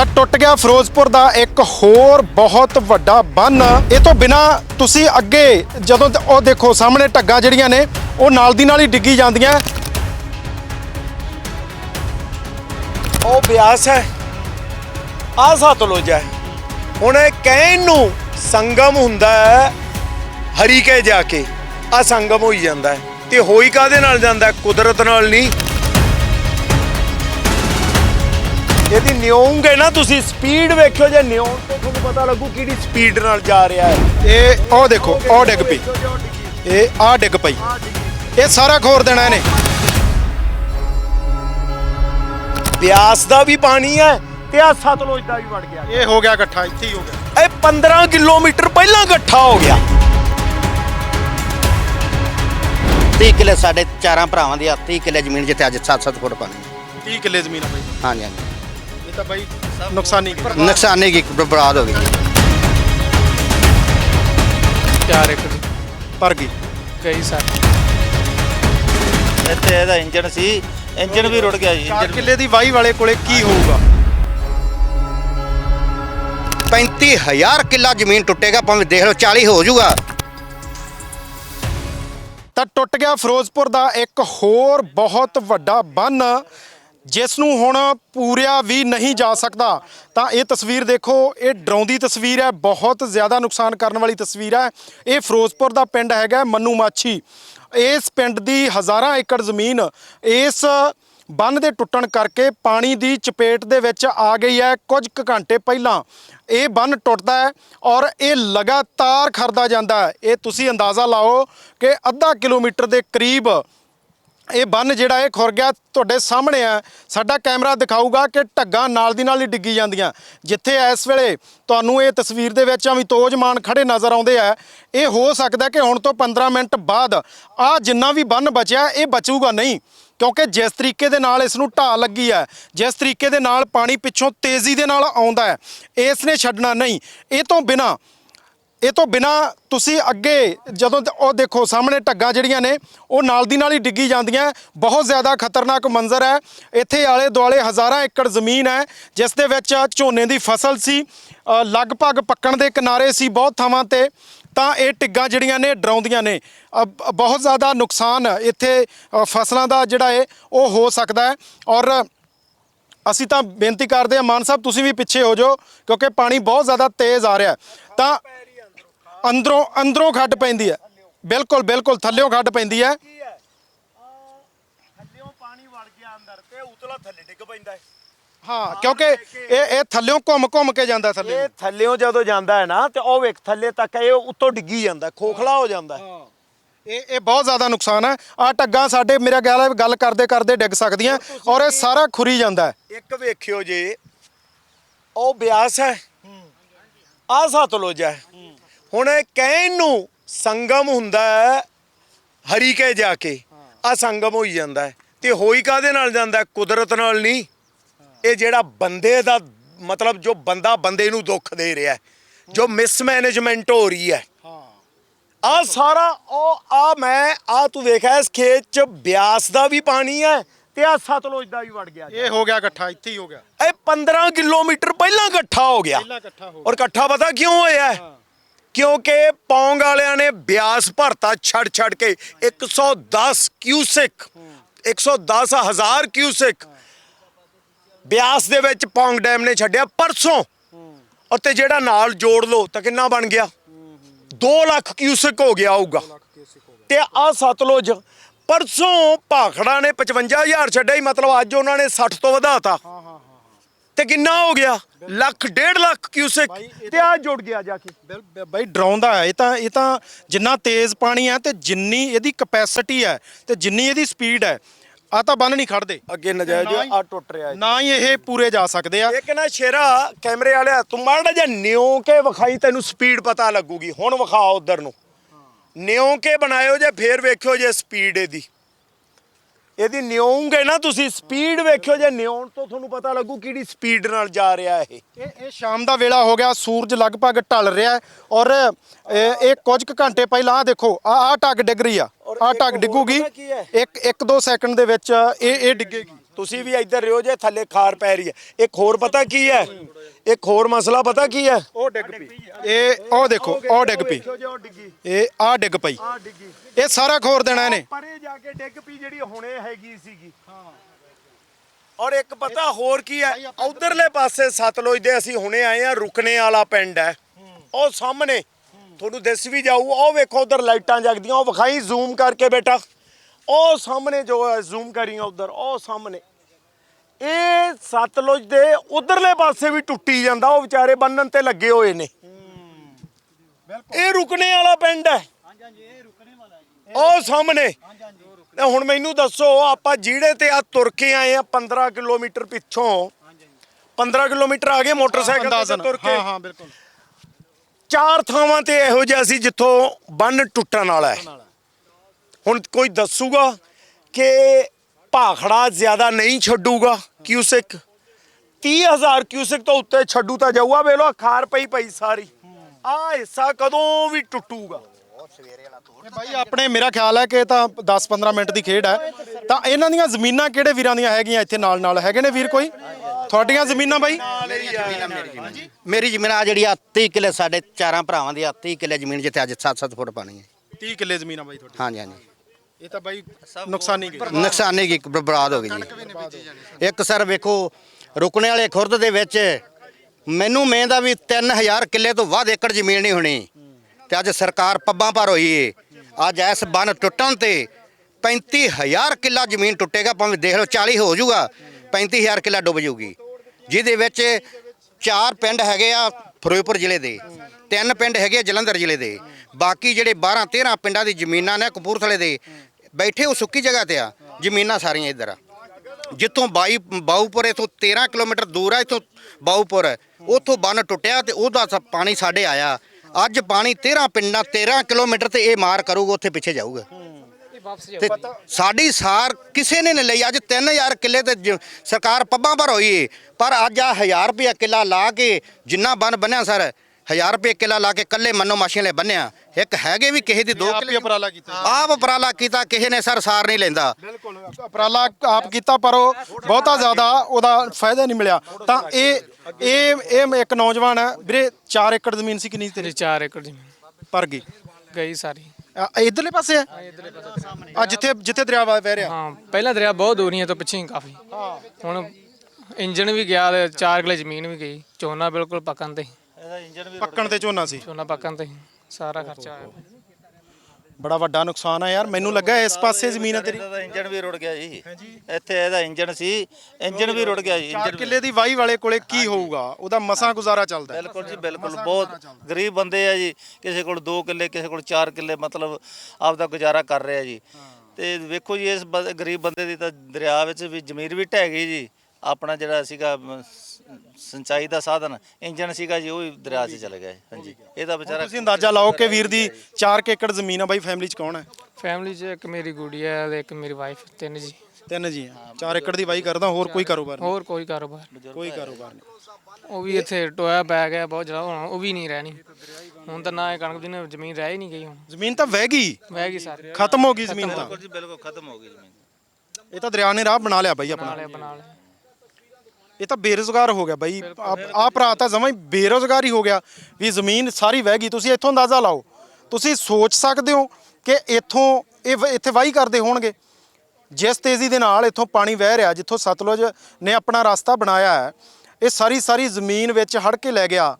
ਤਾਂ ਟੁੱਟ ਗਿਆ ਫਿਰੋਜ਼ਪੁਰ ਦਾ ਇੱਕ ਹੋਰ ਬਹੁਤ ਵੱਡਾ ਬੰਨ। ਇਹ ਤੋਂ ਬਿਨਾ ਤੁਸੀਂ ਅੱਗੇ ਜਦੋਂ ਉਹ ਦੇਖੋ, ਸਾਹਮਣੇ ਟੱਗਾਂ ਜਿਹੜੀਆਂ ਨੇ, ਉਹ ਨਾਲ ਦੀ ਨਾਲ ਹੀ ਡਿੱਗੀ ਜਾਂਦੀਆਂ। ਉਹ ਬਿਆਸ ਹੈ। ਆ ਸਤਲੁਜ ਹੈ। ਹੁਣ ਇਹ ਕਹਿਣ ਨੂੰ ਸੰਗਮ ਹੁੰਦਾ ਹੈ, ਹਰੀਕੇ ਜਾ ਕੇ। ਆ ਸੰਗਮ ਹੋਈ ਜਾਂਦਾ ਹੈ। ਤੇ ਹੋਈ ਕਾਦੇ ਨਾਲ ਜਾਂਦਾ ਕੁਦਰਤ ਨਾਲ ਨਹੀਂ। ਇਹਦੀ ਨਿਉਂਗ ਹੈ ਨਾ ਤੁਸੀਂ ਸਪੀਡ ਵੇਖਿਓ ਜੇ ਨਿਉਂਗ ਤੇ ਤੁਹਾਨੂੰ ਪਤਾ ਲੱਗੂ ਕਿਹੜੀ ਸਪੀਡ ਨਾਲ ਜਾ ਰਿਹਾ ਹੈ। ਇਹ ਉਹ ਦੇਖੋ ਉਹ ਡਿੱਗ ਪਈ। ਇਹ ਆ ਡਿੱਗ ਪਈ। ਇਹ ਸਾਰਾ ਖੋਰ ਦੇਣਾ ਇਹਨੇ। ਬਿਆਸ ਦਾ ਵੀ ਪਾਣੀ ਹੈ ਤੇ ਆ ਸਤਲੁਜ ਦਾ ਵੀ ਵੜ ਗਿਆ। ਇਹ ਹੋ ਗਿਆ ਇਕੱਠਾ ਇੱਥੇ ਹੀ ਹੋ ਗਿਆ। ਇਹ 15 ਕਿਲੋਮੀਟਰ ਪਹਿਲਾਂ ਇਕੱਠਾ ਹੋ ਗਿਆ। 30 ਕਿੱਲੇ ਸਾਡੇ ਚਾਰਾਂ ਭਰਾਵਾਂ ਦੀ ਆ 30 ਕਿੱਲੇ ਜ਼ਮੀਨ ਜਿੱਥੇ ਅੱਜ 7-7 ਫੁੱਟ ਪਾਣੀ ਹੈ। 30 ਕਿੱਲੇ ਜ਼ਮੀਨ ਆ ਬਾਈ। ਹਾਂਜੀ ਹਾਂਜੀ। ਤਾਂ ਬਾਈ ਨੁਕਸਾਨੀ ਕੀਤਾ ਨੁਕਸਾਨੇ ਕੀ? ਬਰਬਾਦ ਹੋ ਗਈ। ਚਾਰ ਏਕੜ ਪਰ ਗਈ ਕਈ ਸਾਲ ਇੱਥੇ ਇਹਦਾ ਇੰਜਨ ਸੀ। ਇੰਜਨ ਵੀ ਰੁੜ ਗਿਆ ਜੀ। 4 ਇੰਜਨ ਕਿੱਲੇ ਦੀ ਵਾਈ ਵਾਲੇ ਕੋਲੇ ਕੀ ਹੋਊਗਾ? 35000 ਕਿੱਲਾ ਜ਼ਮੀਨ ਟੁੱਟੇਗਾ ਭਾਵੇਂ ਦੇਖ ਲਓ 40 ਹੋ ਜਾਊਗਾ। ਤਾਂ ਟੁੱਟ ਗਿਆ ਫਿਰੋਜ਼ਪੁਰ ਦਾ ਇੱਕ ਹੋਰ ਬਹੁਤ ਵੱਡਾ ਬੰਨ। ਜਿਸ ਨੂੰ ਹੁਣ ਪੂਰਿਆ ਵੀ ਨਹੀਂ ਜਾ ਸਕਦਾ, ਤਾਂ ਇਹ ਤਸਵੀਰ ਦੇਖੋ, ਇਹ ਡਰਾਉਂਦੀ ਤਸਵੀਰ ਹੈ, ਬਹੁਤ ਜ਼ਿਆਦਾ ਨੁਕਸਾਨ ਕਰਨ ਵਾਲੀ ਤਸਵੀਰ ਹੈ। ਇਹ ਫਿਰੋਜ਼ਪੁਰ ਦਾ ਪਿੰਡ ਹੈਗਾ ਮੰਨੂ ਮਾਛੀ। ਇਸ ਪਿੰਡ ਦੀ ਹਜ਼ਾਰਾਂ ਏਕੜ ਜ਼ਮੀਨ ਇਸ ਬੰਨ ਦੇ ਟੁੱਟਣ ਕਰਕੇ ਪਾਣੀ ਦੀ ਚਪੇਟ ਦੇ ਵਿੱਚ ਆ ਗਈ ਹੈ ਕੁਝ ਕੁ ਘੰਟੇ ਪਹਿਲਾਂ। ਇਹ ਬੰਨ ਟੁੱਟਦਾ ਹੈ ਔਰ ਇਹ ਲਗਾਤਾਰ ਖਰਦਾ ਜਾਂਦਾ ਹੈ। ਇਹ ਤੁਸੀਂ ਅੰਦਾਜ਼ਾ ਲਾਓ ਕਿ ਅੱਧਾ ਕਿਲੋਮੀਟਰ ਦੇ ਕਰੀਬ ਇਹ ਬੰਨ ਜਿਹੜਾ ਇਹ ਖੁਰ ਗਿਆ, ਤੁਹਾਡੇ ਸਾਹਮਣੇ ਆ ਸਾਡਾ ਕੈਮਰਾ ਦਿਖਾਊਗਾ ਕਿ ਢੱਗਾਂ ਨਾਲ ਦੀ ਨਾਲ ਹੀ ਡਿੱਗੀ ਜਾਂਦੀਆਂ। ਜਿੱਥੇ ਇਸ ਵੇਲੇ ਤੁਹਾਨੂੰ ਇਹ ਤਸਵੀਰ ਦੇ ਵਿੱਚ ਅਮਿਤੋਜ ਮਾਨ ਖੜੇ ਨਜ਼ਰ ਆਉਂਦੇ ਆ, ਇਹ ਹੋ ਸਕਦਾ ਕਿ ਹੁਣ ਤੋਂ 15 ਮਿੰਟ ਬਾਅਦ ਆ ਜਿੰਨਾ ਵੀ ਬੰਨ ਬਚਿਆ, ਇਹ ਬਚੂਗਾ ਨਹੀਂ। ਕਿਉਂਕਿ ਜਿਸ ਤਰੀਕੇ ਦੇ ਨਾਲ ਇਸ ਨੂੰ ਢਾਹ ਲੱਗੀ ਹੈ, ਜਿਸ ਤਰੀਕੇ ਦੇ ਨਾਲ ਪਾਣੀ ਪਿੱਛੋਂ ਤੇਜ਼ੀ ਦੇ ਨਾਲ ਆਉਂਦਾ ਹੈ, ਇਸ ਨੇ ਛੱਡਣਾ ਨਹੀਂ। ਇਹ ਤੋਂ ਬਿਨਾ ਇਹ ਤੋਂ ਬਿਨਾ ਤੁਸੀਂ ਅੱਗੇ ਜਦੋਂ ਉਹ ਦੇਖੋ ਸਾਹਮਣੇ ਟੱਗਾਂ ਜਿਹੜੀਆਂ ਨੇ, ਉਹ ਨਾਲ ਦੀ ਨਾਲ ਹੀ ਡਿੱਗੀ ਜਾਂਦੀਆਂ ਬਹੁਤ ਜ਼ਿਆਦਾ ਖਤਰਨਾਕ ਮੰਜ਼ਰ ਹੈ। ਇੱਥੇ ਆਲੇ ਦੁਆਲੇ ਹਜ਼ਾਰਾਂ ਏਕੜ ਜ਼ਮੀਨ ਹੈ, ਜਿਸ ਦੇ ਵਿੱਚ ਝੋਨੇ ਦੀ ਫਸਲ ਸੀ। ਲਗਭਗ ਪੱਕਣ ਦੇ ਕਿਨਾਰੇ ਸੀ ਬਹੁਤ ਥਾਵਾਂ ਤੇ। ਤਾਂ ਇਹ ਟਿੱਗਾਂ ਜਿਹੜੀਆਂ ਨੇ, ਡਰਾਉਂਦੀਆਂ ਨੇ। ਬ- ਬਹੁਤ ਜ਼ਿਆਦਾ ਨੁਕਸਾਨ ਇੱਥੇ ਫਸਲਾਂ ਦਾ ਜਿਹੜਾ ਹੈ ਉਹ ਹੋ ਸਕਦਾ ਹੈ। ਔਰ ਅਸੀਂ ਤਾਂ ਬੇਨਤੀ ਕਰਦੇ ਹਾਂ, ਮਾਨ ਸਾਹਿਬ, ਤੁਸੀਂ ਵੀ ਪਿੱਛੇ ਹੋ ਜਾਓ, ਕਿਉਂਕਿ ਪਾਣੀ ਬਹੁਤ ਜ਼ਿਆਦਾ ਤੇਜ਼ ਆ ਰਿਹਾ ਤਾਂ ਅੰਦਰੋਂ ਅੰਦਰੋਂ ਖੱਡ ਪੈਂਦੀ ਹੈ। ਬਿਲਕੁਲ ਬਿਲਕੁਲ ਥੱਲਿਓਂ ਖੱਡ ਪੈਂਦੀ ਹੈ। ਥੱਲਿਓਂ ਪਾਣੀ ਵੜ ਗਿਆ ਅੰਦਰ ਤੇ ਉਤਲਾ ਥੱਲੇ ਡਿੱਗ ਪੈਂਦਾ ਹੈ। ਹਾਂ ਕਿਉਂਕਿ ਇਹ ਇਹ ਥੱਲਿਓਂ ਘੁੰਮ ਘੁੰਮ ਕੇ ਜਾਂਦਾ ਥੱਲੇ ਇਹ ਥੱਲਿਓਂ ਜਦੋਂ ਜਾਂਦਾ ਹੈ ਨਾ ਤੇ ਉਹ ਵੇਖ ਥੱਲੇ ਤੱਕ ਇਹ ਉੱਤੋਂ ਡਿੱਗੀ ਜਾਂਦਾ ਖੋਖਲਾ ਹੋ ਜਾਂਦਾ ਹੈ। ਇਹ ਇਹ ਬਹੁਤ ਜ਼ਿਆਦਾ ਨੁਕਸਾਨ ਹੈ। ਆ ਟੱਗਾਂ ਸਾਡੇ ਮੇਰਾ ਖਿਆਲ ਹੈ ਵੀ ਗੱਲ ਕਰਦੇ ਕਰਦੇ ਡਿੱਗ ਸਕਦੀਆਂ ਔਰ ਇਹ ਸਾਰਾ ਖੁਰੀ ਜਾਂਦਾ ਹੈ। ਇੱਕ ਵੇਖਿਓ ਜੇ ਉਹ ਬਿਆਸ ਹੈ। ਆ ਸਤਲੁਜ ਹੈ। ਹੁਣ ਇਹ ਕਹਿਣ ਨੂੰ ਸੰਗਮ ਹੁੰਦਾ ਹੈ ਹਰੀਕੇ ਜਾ ਕੇ। ਆ ਸੰਗਮ ਹੋਈ ਜਾਂਦਾ ਹੈ। ਤੇ ਹੋਈ ਕਾਦੇ ਨਾਲ ਜਾਂਦਾ? ਕੁਦਰਤ ਨਾਲ ਨਹੀਂ। ਇਹ ਜਿਹੜਾ ਬੰਦੇ ਦਾ ਮਤਲਬ ਜੋ ਬੰਦਾ ਬੰਦੇ ਨੂੰ ਦੁੱਖ ਦੇ ਰਿਹਾ ਜੋ ਮਿਸਮੈਨੇਜਮੈਂਟ ਹੋ ਰਹੀ ਹੈ। ਆ ਸਾਰਾ ਉਹ ਆ ਮੈਂ ਆ ਤੂੰ ਵੇਖਿਆ ਇਸ ਖੇਤ ਚ ਬਿਆਸ ਦਾ ਵੀ ਪਾਣੀ ਹੈ ਤੇ ਆ ਸਤਲੁਜ ਦਾ ਵੀ ਵੜ ਗਿਆ। ਇਹ ਹੋ ਗਿਆ ਇਕੱਠਾ ਇੱਥੇ ਹੀ ਹੋ ਗਿਆ। ਇਹ 15 ਕਿਲੋਮੀਟਰ ਪਹਿਲਾਂ ਇਕੱਠਾ ਹੋ ਗਿਆ। ਪਹਿਲਾਂ ਇਕੱਠਾ ਹੋ ਔਰ ਇਕੱਠਾ ਪਤਾ ਕਿਉਂ ਹੋਇਆ? ਕਿਉਂਕਿ ਪੌਂਗ ਵਾਲਿਆਂ ਨੇ ਬਿਆਸ ਭਰਤਾ ਛੱਡ ਛੱਡ ਕੇ 110 ਕਿਊਸਿਕ 110 ਹਜ਼ਾਰ ਕਿਊਸਿਕ ਬਿਆਸ ਦੇ ਵਿੱਚ ਪੌਂਗ ਡੈਮ ਨੇ ਛੱਡਿਆ ਪਰਸੋਂ। ਅਤੇ ਜਿਹੜਾ ਨਾਲ ਜੋੜ ਲੋ ਤਾਂ ਕਿੰਨਾ ਬਣ ਗਿਆ? 2 ਲੱਖ ਕਿਊਸਿਕ ਹੋ ਗਿਆ ਹੋਊਗਾ। ਤੇ ਆ ਸਤਲੁਜ ਪਰਸੋਂ ਭਾਖੜਾ ਨੇ 55000 ਛੱਡਿਆ ਹੀ ਮਤਲਬ ਅੱਜ ਉਹਨਾਂ ਨੇ 60 ਤੋਂ ਵਧਾਤਾ। ਤੇ ਕਿੰਨਾ ਹੋ ਗਿਆ? ਲੱਖ ਡੇਢ ਲੱਖ ਕਿਊਸਿਕ ਤੇ ਆ ਜੁੜ ਗਿਆ ਜਾ ਕੇ। ਬਈ ਡਰਾਉਂਦਾ ਹੈ। ਇਹ ਤਾਂ ਇਹ ਤਾਂ ਜਿੰਨਾ ਤੇਜ਼ ਪਾਣੀ ਹੈ ਤੇ ਜਿੰਨੀ ਇਹਦੀ ਕਪੈਸਿਟੀ ਹੈ ਤੇ ਜਿੰਨੀ ਇਹਦੀ ਸਪੀਡ ਹੈ ਆ ਤਾਂ ਬੰਨ ਨਹੀਂ ਖੜਦੇ। ਅੱਗੇ ਨਜਾਇਜ਼ ਆ ਟੁੱਟ ਰਿਹਾ ਨਾ ਹੀ ਇਹ ਪੂਰੇ ਜਾ ਸਕਦੇ ਆ। ਇੱਕ ਨਾ ਸ਼ੇਰਾ ਕੈਮਰੇ ਵਾਲਿਆ ਤੂੰ ਮਾੜਾ ਜਿਹਾ ਨਿਉ ਕੇ ਵਿਖਾਈ ਤੈਨੂੰ ਸਪੀਡ ਪਤਾ ਲੱਗੂਗੀ। ਹੁਣ ਵਿਖਾ ਉਧਰ ਨੂੰ। ਨਿਉ ਕੇ ਬਣਾਇਓ ਜੇ ਫੇਰ ਵੇਖਿਓ ਜੇ ਸਪੀਡ ਇਹਦੀ। ਇਹਦੀ ਨਿਉਂਗੇ ਨਾ ਤੁਸੀਂ ਸਪੀਡ ਵੇਖਿਓ ਜੇ ਨਿਉਣ ਤੋਂ ਤੁਹਾਨੂੰ ਪਤਾ ਲੱਗੂ ਕਿਹੜੀ ਸਪੀਡ ਨਾਲ ਜਾ ਰਿਹਾ ਇਹ ਇਹ ਇਹ ਸ਼ਾਮ ਦਾ ਵੇਲਾ ਹੋ ਗਿਆ ਸੂਰਜ ਲਗਭਗ ਢਲ ਰਿਹਾ ਹੈ ਔਰ ਇਹ ਇਹ ਕੁਝ ਕੁ ਘੰਟੇ ਪਹਿਲਾਂ ਆ ਦੇਖੋ ਆ ਆ ਟੱਗ ਡਿੱਗ ਰਹੀ ਆ ਆ ਟੱਗ ਡਿੱਗੂਗੀ? ਇੱਕ ਇੱਕ ਦੋ ਸੈਕਿੰਡ ਦੇ ਵਿੱਚ ਇਹ ਇਹ ਡਿੱਗੇਗੀ ਤੁਸੀਂ ਵੀ ਇੱਧਰ ਰਿਓ ਜੇ ਥੱਲੇ ਖਾਰ ਪੈ ਰਹੀ ਹੈ। ਇੱਕ ਹੋਰ ਪਤਾ ਕੀ ਹੈ? ਇੱਕ ਹੋਰ ਮਸਲਾ ਪਤਾ ਕੀ ਹੈ? ਉਹ ਡਿੱਗ ਪਈ। ਇਹ ਉਹ ਦੇਖੋ ਉਹ ਡਿੱਗ ਪਈ। ਇਹ ਆ ਡਿੱਗ ਪਈ। ਇਹ ਸਾਰਾ ਖੋਰ ਦੇਣਾ ਇਹਨੇ। ਪਰੇ ਜਾ ਕੇ ਡਿੱਗ ਪਈ ਜਿਹੜੀ ਹੁਣੇ ਹੈਗੀ ਸੀਗੀ। ਔਰ ਇੱਕ ਪਤਾ ਹੋਰ ਕੀ ਹੈ? ਉਧਰਲੇ ਪਾਸੇ ਸਤਲੁਜ ਦੇ ਅਸੀਂ ਹੁਣੇ ਆਏ ਆ ਰੁਕਣੇ ਵਾਲਾ ਪਿੰਡ ਹੈ। ਉਹ ਸਾਹਮਣੇ। ਤੁਹਾਨੂੰ ਦਿਸ ਵੀ ਜਾਊ। ਉਹ ਵੇਖੋ ਉਧਰ ਲਾਈਟਾਂ ਜਗਦੀਆਂ। ਉਹ ਵਿਖਾਈ ਜ਼ੂਮ ਕਰਕੇ ਬੇਟਾ। ਉਹ ਸਾਹਮਣੇ ਜੋ ਹੈ ਜ਼ੂਮ ਕਰੀਆਂ ਉਧਰ ਉਹ ਸਾਹਮਣੇ। ਇਹ ਸਤਲੁਜ ਦੇ ਉਧਰਲੇ ਪਾਸੇ ਵੀ ਟੁੱਟੀ ਜਾਂਦਾ ਉਹ ਵਿਚਾਰੇ ਬੰਨਣ ਤੇ ਲੱਗੇ ਹੋਏ ਨੇ। ਇਹ ਰੁਕਣੇ ਵਾਲਾ ਪਿੰਡ ਹੈ। ਉਹ ਸਾਹਮਣੇ। ਹੁਣ ਮੈਨੂੰ ਦੱਸੋ ਆਪਾਂ ਜਿਹੜੇ ਤੇ ਆ ਤੁਰ ਕੇ ਆਏ ਆ 15 ਕਿਲੋਮੀਟਰ ਪਿੱਛੋਂ 15 ਕਿਲੋਮੀਟਰ ਆ ਗਏ ਮੋਟਰਸਾਈਕਲ ਤੇ ਤੁਰ ਕੇ। ਹਾਂ ਹਾਂ ਬਿਲਕੁਲ। ਚਾਰ ਥਾਵਾਂ ਤੇ ਇਹੋ ਜਿਹਾ ਸੀ ਜਿੱਥੋਂ ਬੰਨ ਟੁੱਟਣ ਵਾਲਾ ਹੈ। ਹੁਣ ਕੋਈ ਦੱਸੂਗਾ ਕਿ ਭਾਖੜਾ ਜ਼ਿਆਦਾ ਨਹੀਂ ਛੱਡੂਗਾ ਕਿਊਸਿਕ 30000 ਕਿਊਸਿਕ ਤੋਂ ਉੱਤੇ ਛੱਡੂ ਤਾਂ ਜਾਊਗਾ ਵੇਖ ਲੋ ਖਾਰ ਪਈ ਪਈ ਸਾਰੀ। ਆ ਹਿੱਸਾ ਕਦੋਂ ਵੀ ਟੁੱਟੂਗਾ। ਇਹ ਭਾਈ ਆਪਣੇ ਮੇਰਾ ਖਿਆਲ ਹੈ ਕਿ ਤਾਂ 10-15 ਮਿੰਟ ਦੀ ਖੇਡ ਹੈ। ਤਾਂ ਇਹਨਾਂ ਦੀਆਂ ਜ਼ਮੀਨਾਂ ਕਿਹੜੇ ਵੀਰਾਂ ਦੀਆਂ ਹੈਗੀਆਂ ਇੱਥੇ ਨਾਲ ਨਾਲ? ਹੈਗੇ ਨੇ ਵੀਰ ਕੋਈ? ਤੁਹਾਡੀਆਂ ਜ਼ਮੀਨਾਂ ਬਾਈ? ਮੇਰੀ ਜ਼ਮੀਨ ਆ ਜਿਹੜੀ ਆ 30 ਕਿੱਲੇ ਸਾਡੇ ਚਾਰਾਂ ਭਰਾਵਾਂ ਦੀ ਆ 30 ਕਿੱਲੇ ਜ਼ਮੀਨ ਜਿੱਥੇ ਅੱਜ 7-7 ਫੁੱਟ ਪਾਣੀ ਹੈ। 30 ਕਿੱਲੇ ਜ਼ਮੀਨਾਂ ਬਾਈ ਤੁਹਾਡੀ। ਹਾਂਜੀ ਹਾਂਜੀ। ਇਹ ਤਾਂ ਬਾਈ ਨੁਕਸਾਨੀ ਗਈ। ਨੁਕਸਾਨੇ ਕੀ ਬਰਬਾਦ ਹੋ ਗਈ ਜੀ। ਇੱਕ ਸਰ ਵੇਖੋ ਰੁਕਣੇ ਵਾਲੇ ਖੁਰਦ ਦੇ ਵਿੱਚ ਮੈਨੂੰ ਮੇਂਦਾ ਵੀ 3000 ਕਿੱਲੇ ਤੋਂ ਵੱਧ ਏਕੜ ਜ਼ਮੀਨ ਨਹੀਂ ਹੋਣੀ। ਤੇ ਅੱਜ ਸਰਕਾਰ ਪੱਬਾਂ ਪਰ ਹੋਈ ਏ। ਅੱਜ ਐਸ ਬੰਨ ਟੁੱਟਣ ਤੇ 35000 ਕਿੱਲਾ ਜ਼ਮੀਨ ਟੁੱਟੇਗਾ ਭਾਵੇਂ ਦੇਖ ਲਓ 40 ਹੋ ਜਾਊਗਾ 35000 ਕਿੱਲਾ ਡੁੱਬ ਜਾਊਗੀ। ਜਿਹਦੇ ਵਿੱਚ ਚਾਰ ਪਿੰਡ ਹੈਗੇ ਆ ਫਿਰੋਜ਼ਪੁਰ ਜ਼ਿਲ੍ਹੇ ਦੇ ਤਿੰਨ ਪਿੰਡ ਹੈਗੇ ਆ ਜਲੰਧਰ ਜ਼ਿਲ੍ਹੇ ਦੇ। ਬਾਕੀ ਜਿਹੜੇ 12 13 ਪਿੰਡਾਂ ਦੀ ਜ਼ਮੀਨਾਂ ਨੇ ਕਪੂਰਥਲੇ ਦੇ ਬੈਠੇ ਉਹ ਸੁੱਕੀ ਜਗ੍ਹਾ ਤੇ ਆ, ਜ਼ਮੀਨਾਂ ਸਾਰੀਆਂ ਇੱਧਰ ਆ। ਜਿੱਥੋਂ ਬਾਈ, ਬਾਊਪੁਰ ਇਥੋਂ 13 ਕਿਲੋਮੀਟਰ ਦੂਰ ਆ, ਇਥੋਂ ਬਾਊਪੁਰ। ਉਥੋਂ ਬੰਨ ਟੁੱਟਿਆ ਤੇ ਉਹਦਾ ਪਾਣੀ ਸਾਡੇ ਆਇਆ। ਅੱਜ ਪਾਣੀ 13 ਪਿੰਡਾਂ 13 ਕਿਲੋਮੀਟਰ ਤੇ ਇਹ ਮਾਰ ਕਰੂਗਾ, ਉੱਥੇ ਪਿੱਛੇ ਜਾਊਗਾ। ਤੇ ਸਾਡੀ ਸਾਰ ਕਿਸੇ ਨੇ ਨਹੀਂ ਲਈ। ਅੱਜ 3000 ਕਿੱਲੇ ਤੇ ਸਰਕਾਰ ਪੱਬਾਂ ਪਰ ਹੋਈ ਪਰ ਅੱਜ ਆ 1000 ਰੁਪਏ ਕਿੱਲਾ ਲਾ ਕੇ ਜਿੰਨਾ ਬੰਨ ਬੰਨਿਆ ਸਰ 1000 ਰੁਪਏ ਕਿੱਲਾ ਲਾ ਕੇ ਕੱਲੇ ਮੰਨੋ ਮਾਸ਼ੀਆਂ ਲੈ ਬੰਨਿਆ। ਇੱਕ ਹੈਗੇ ਵੀ ਕਿਸੇ ਦੀ ਦੋ ਆਪ ਹੀ ਉਪਰਾਲਾ ਕੀਤਾ। ਆਪ ਉਪਰਾਲਾ ਕੀਤਾ ਕਿਸੇ ਨੇ ਸਰ ਸਾਰ ਨਹੀਂ ਲੈਂਦਾ। ਬਿਲਕੁਲ ਉਪਰਾਲਾ ਆਪ ਕੀਤਾ ਪਰ ਉਹ ਬਹੁਤਾ ਜ਼ਿਆਦਾ ਉਹਦਾ ਫਾਇਦਾ ਨਹੀਂ ਮਿਲਿਆ। ਤਾਂ ਇਹ ਇਹ ਇਹ ਇੱਕ ਨੌਜਵਾਨ ਹੈ। ਵੀਰੇ 4 ਏਕੜ ਜ਼ਮੀਨ ਸੀ ਕਿੰਨੀ ਤੇਰੀ? 4 ਏਕੜ ਜ਼ਮੀਨ। ਪਰ ਗਈ। ਗਈ ਸਾਰੀ। ਆ, ਇਧਰਲੇ ਪਾਸੇ ਹੈ? ਆ ਜਿੱਥੇ ਜਿੱਥੇ ਦਰਿਆ ਵਾ- ਵਹਿ ਰਿਹਾ। ਹਾਂ ਪਹਿਲਾਂ ਦਰਿਆ ਬਹੁਤ ਦੂਰੀਆਂ ਤੋਂ ਪਿੱਛੇ ਹੀ ਕਾਫੀ। ਹੁਣ ਇੰਜਨ ਵੀ ਗਿਆ ਤੇ 4 ਕਿਲੇ ਜ਼ਮੀਨ ਵੀ ਗਈ। ਝੋਨਾ ਬਿਲਕੁਲ ਪੱਕਣ ਤੇ। ਇਹਦਾ ਇੰਜਨ ਵੀ ਪੱਕਣ ਤੇ ਝੋਨਾ ਸੀ। ਝੋਨਾ ਪੱਕਣ ਤੇ ਸਾਰਾ ਖਰਚਾ ਆਇਆ ਬੜਾ ਵੱਡਾ ਨੁਕਸਾਨ ਹੈ ਯਾਰ ਮੈਨੂੰ ਲੱਗਾ ਇਸ ਪਾਸੇ ਜ਼ਮੀਨ ਹੈ ਤੇਰੀ। ਇਹਦਾ ਇੰਜਨ ਵੀ ਰੁੜ ਗਿਆ ਜੀ। ਇੱਥੇ ਇਹਦਾ ਇੰਜਨ ਸੀ ਇੰਜਨ ਵੀ ਰੁੜ ਗਿਆ ਜੀ 4 ਇੰਜਨ ਕਿੱਲੇ ਦੀ ਵਾਈ ਵਾਲੇ ਕੋਲੇ ਕੀ ਹੋਊਗਾ? ਉਹਦਾ ਮਸਾਂ ਗੁਜ਼ਾਰਾ ਚੱਲਦਾ ਹੈ। ਬਿਲਕੁਲ ਜੀ ਬਿਲਕੁਲ। ਬਹੁਤ ਗਰੀਬ ਬੰਦੇ ਆ ਜੀ ਕਿਸੇ ਕੋਲ 2 ਕਿੱਲੇ ਕਿਸੇ ਕੋਲ 4 ਕਿੱਲੇ ਮਤਲਬ ਆਪਦਾ ਗੁਜ਼ਾਰਾ ਕਰ ਰਿਹਾ ਜੀ। ਤੇ ਵੇਖੋ ਜੀ ਇਸ ਬੰਦੇ- ਗਰੀਬ ਬੰਦੇ ਦੀ ਤਾਂ ਦਰਿਆ ਵਿੱਚ ਵੀ ਜ਼ਮੀਰ ਵੀ ਢਹਿ ਗਈ ਜੀ। ਆਪਣਾ ਜਿਹੜਾ ਸੀਗਾ ਸ- ਸਿੰਚਾਈ ਦਾ ਸਾਧਨ ਇੰਜਨ ਸੀਗਾ ਜੀ ਉਹ ਵੀ ਦਰਿਆ 'ਚ ਚਲੇ ਗਿਆ ਜੀ। ਹਾਂਜੀ ਇਹਦਾ ਵਿਚਾਰਾ ਤੁਸੀਂ ਅੰਦਾਜ਼ਾ ਲਾਓ ਕਿ ਵੀਰ ਦੀ 4 ਏਕੜ ਜ਼ਮੀਨ ਆ ਬਾਈ ਫੈਮਿਲੀ ਚ ਕੌਣ ਹੈ? ਫੈਮਿਲੀ 'ਚ ਇੱਕ ਮੇਰੀ ਗੁੜੀਆ ਹੈ ਤੇ ਇੱਕ ਮੇਰੀ ਵਾਈਫ ਤਿੰਨ ਜੀ। ਤਿੰਨ ਜੀ ਆ 4 ਏਕੜ ਦੀ ਵਾਈ ਕਰਦਾ ਹੋਰ ਕੋਈ ਕਾਰੋਬਾਰ ਨਹੀਂ। ਹੋਰ ਕੋਈ ਕਾਰੋਬਾਰ ਕੋਈ ਕਾਰੋਬਾਰ ਨਹੀਂ। ਉਹ ਵੀ ਇੱਥੇ ਟੋਇਆ ਪੈ ਗਿਆ ਬਹੁਤ ਜ਼ਿਆਦਾ ਹੁਣ ਉਹ ਵੀ ਨਹੀਂ ਰਹਿਣੀ। ਹੁਣ ਤਾਂ ਨਾ ਇਹ ਕਣਕ ਦੀ ਨਾ ਜ਼ਮੀਨ ਰਹਿ ਹੀ ਨਹੀਂ ਗਈ ਹੁਣ। ਜ਼ਮੀਨ ਤਾਂ ਵਹਿ ਗਈ। ਵਹਿ ਗਈ ਸਾਰੀ। ਖਤਮ ਹੋ ਗਈ ਜ਼ਮੀਨ ਤਾਂ। ਬਿਲਕੁਲ ਜੀ ਬਿਲਕੁਲ ਖਤਮ ਹੋ ਗਈ ਜ਼ਮੀਨ। ਇਹ ਤਾਂ ਦਰਿਆ ਨੇ ਰਾਹ ਬਣਾ ਲਿਆ ਬਾਈ ਬਣਾ ਆਪਣਾ ਲਿਆ ਬਣਾ ਲਿਆ। ਇਹ ਤਾਂ ਬੇਰੁਜ਼ਗਾਰ ਹੋ ਗਿਆ ਬਾਈ। ਆ ਭਰਾ ਤਾਂ ਜਮਾਂ ਹੀ ਬੇਰੁਜ਼ਗਾਰ ਹੀ ਹੋ ਗਿਆ ਵੀ ਜ਼ਮੀਨ ਸਾਰੀ ਵਹਿ ਗਈ। ਤੁਸੀਂ ਇੱਥੋਂ ਅੰਦਾਜ਼ਾ ਲਾਓ। ਤੁਸੀਂ ਸੋਚ ਸਕਦੇ ਹੋ ਕਿ ਇੱਥੋਂ ਇਹ ਇੱਥੇ ਵਾਹੀ ਕਰਦੇ ਹੋਣਗੇ। ਜਿਸ ਤੇਜ਼ੀ ਦੇ ਨਾਲ ਇੱਥੋਂ ਪਾਣੀ ਵਹਿ ਰਿਹਾ ਜਿੱਥੋਂ ਸਤਲੁਜ ਨੇ ਆਪਣਾ ਰਸਤਾ ਬਣਾਇਆ ਹੈ ਇਹ ਸਾਰੀ ਸਾਰੀ ਜ਼ਮੀਨ ਵਿੱਚ ਹੜ ਕੇ ਲੈ ਗਿਆ।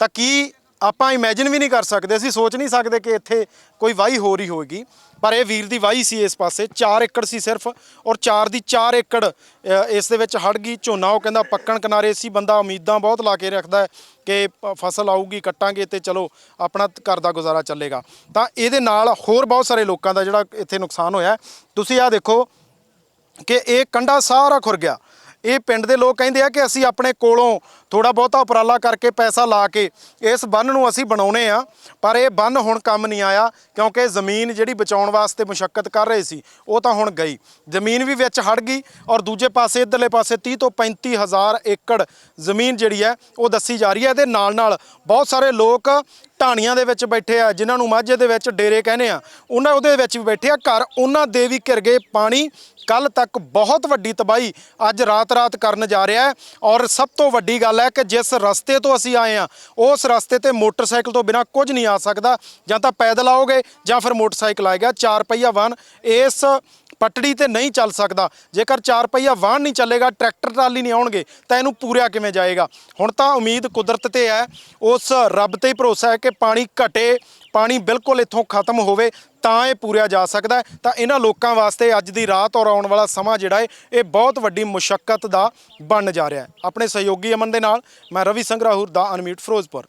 ਤਾਂ ਕੀ ਆਪਾਂ ਇਮੇਜਿਨ ਵੀ ਨਹੀਂ ਕਰ ਸਕਦੇ, ਅਸੀਂ ਸੋਚ ਨਹੀਂ ਸਕਦੇ ਕਿ ਇੱਥੇ ਕੋਈ ਵਾਹੀ ਹੋ ਰਹੀ ਹੋਵੇਗੀ ਪਰ ਇਹ ਵੀਰ ਦੀ ਵਾਹੀ ਸੀ ਇਸ ਪਾਸੇ 4 ਏਕੜ ਸੀ ਸਿਰਫ ਔਰ 4 ਦੀ 4 ਏਕੜ ਇਸ ਦੇ ਵਿੱਚ ਹੜ ਗਈ, ਝੋਨਾ ਉਹ ਕਹਿੰਦਾ ਪੱਕਣ ਕਿਨਾਰੇ ਸੀ, ਬੰਦਾ ਉਮੀਦਾਂ ਬਹੁਤ ਲਾ ਕੇ ਰੱਖਦਾ ਹੈ ਕਿ ਪ- ਫਸਲ ਆਊਗੀ, ਕੱਟਾਂਗੇ ਤੇ ਚਲੋ ਆਪਣਾ ਘਰ ਦਾ ਗੁਜ਼ਾਰਾ ਚੱਲੇਗਾ। ਤਾਂ ਇਹਦੇ ਨਾਲ ਹੋਰ ਬਹੁਤ ਸਾਰੇ ਲੋਕਾਂ ਦਾ ਜਿਹੜਾ ਇੱਥੇ ਨੁਕਸਾਨ ਹੋਇਆ ਤੁਸੀਂ ਆਹ ਦੇਖੋ ਕਿ ਇਹ ਕੰਡਾ ਸਾਰਾ ਖੁਰ ਗਿਆ। ਇਹ ਪਿੰਡ ਦੇ ਲੋਕ ਕਹਿੰਦੇ ਆ ਕਿ ਅਸੀਂ ਆਪਣੇ ਕੋਲੋਂ ਥੋੜਾ ਬਹੁਤਾ ਉਪਰਾਲਾ ਕਰਕੇ ਪੈਸਾ ਲਾ ਕੇ ਇਸ ਬੰਨ ਨੂੰ ਅਸੀਂ ਬਣਾਉਨੇ ਆ, ਪਰ ਇਹ ਬੰਨ ਹੁਣ ਕੰਮ ਨਹੀਂ ਆਇਆ ਕਿਉਂਕਿ ਜ਼ਮੀਨ ਜਿਹੜੀ ਬਚਾਉਣ ਵਾਸਤੇ ਮੁਸ਼ਕਲ ਕਰ ਰਹੇ ਸੀ, ਉਹ ਤਾਂ ਹੁਣ ਗਈ। ਜ਼ਮੀਨ ਵੀ ਵਿੱਚ ਹੜ ਗਈ ਔਰ ਦੂਜੇ ਪਾਸੇ, ਇਧਰਲੇ ਪਾਸੇ 30 ਤੋਂ 35 ਹਜ਼ਾਰ ਏਕੜ ਜ਼ਮੀਨ ਜਿਹੜੀ ਹੈ, ਉਹ ਦੱਸੀ ਜਾ ਰਹੀ ਹੈ। ਇਹਦੇ ਨਾਲ ਨਾਲ ਬਹੁਤ ਸਾਰੇ ਲੋਕ ਢਾਣੀਆਂ ਦੇ ਵਿੱਚ ਬੈਠੇ ਆ, ਜਿਨ੍ਹਾਂ ਨੂੰ ਮਾਝੇ ਦੇ ਵਿੱਚ ਡੇਰੇ ਕਹਿੰਦੇ ਆ, ਉਹਨਾਂ ਉਹਦੇ ਵਿੱਚ ਵੀ ਬੈਠੇ ਆ। ਘਰ ਉਹਨਾਂ ਦੇ ਵੀ ਘਿਰ ਗਏ ਪਾਣੀ। ਕੱਲ ਤੱਕ ਬਹੁਤ ਵੱਡੀ ਤਬਾਹੀ ਅੱਜ ਰਾਤ-ਰਾਤ ਕਰਨ ਜਾ ਰਿਹਾ ਹੈ ਔਰ ਸਭ ਤੋਂ ਵੱਡੀ ਗੱਲ ਹੈ ਕਿ ਜਿਸ ਰਸਤੇ ਤੋਂ ਅਸੀਂ ਆਏ ਆ ਉਸ ਰਸਤੇ ਤੇ ਮੋਟਰਸਾਈਕਲ ਤੋਂ ਬਿਨਾ ਕੁਝ ਨਹੀਂ ਆ ਸਕਦਾ। ਜਾਂ ਤਾਂ ਪੈਦਲ ਆਓਗੇ ਜਾਂ ਫਿਰ ਮੋਟਰਸਾਈਕਲ ਆਏਗਾ ਚਾਰ ਪਹੀਆ ਵਾਹਨ। ਇਸ ਪਟੜੀ ਤੇ ਨਹੀਂ ਚੱਲ ਸਕਦਾ। ਜੇਕਰ ਚਾਰ ਪਹੀਆ ਵਾਹਨ ਨਹੀਂ ਚੱਲੇਗਾ, ਟਰੈਕਟਰ ਟਰਾਲੀ ਨਹੀਂ ਆਉਣਗੇ, ਤਾਂ ਇਹਨੂੰ ਪੂਰਿਆ ਕਿਵੇਂ ਜਾਏਗਾ? ਹੁਣ ਤਾਂ ਉਮੀਦ ਕੁਦਰਤ ਤੇ ਹੈ, ਉਸ ਰੱਬ ਤੇ ਹੀ ਭਰੋਸਾ ਹੈ ਕਿ ਪਾਣੀ ਘਟੇ, ਪਾਣੀ ਬਿਲਕੁਲ ਇੱਥੋਂ ਖਤਮ ਹੋਵੇ, ਤਾਂ ਇਹ ਪੂਰਿਆ ਜਾ ਸਕਦਾ ਤਾਂ ਇਹਨਾਂ ਲੋਕਾਂ ਵਾਸਤੇ ਅੱਜ ਦੀ ਰਾਤ ਔਰ ਆਉਣ ਵਾਲਾ ਸਮਾਂ ਜਿਹੜਾ ਹੈ, ਇਹ ਬਹੁਤ ਵੱਡੀ ਮੁਸ਼ਕਲ ਦਾ ਬਣ ਜਾ ਰਿਹਾ ਹੈ। ਆਪਣੇ ਸਹਿਯੋਗੀ ਅਮਨ ਦੇ ਨਾਲ, ਮੈਂ ਰਵੀ ਸੰਗਰਾਹੁਰ ਦਾ ਅਨਮਿਊਟ ਫਿਰੋਜ਼ਪੁਰ।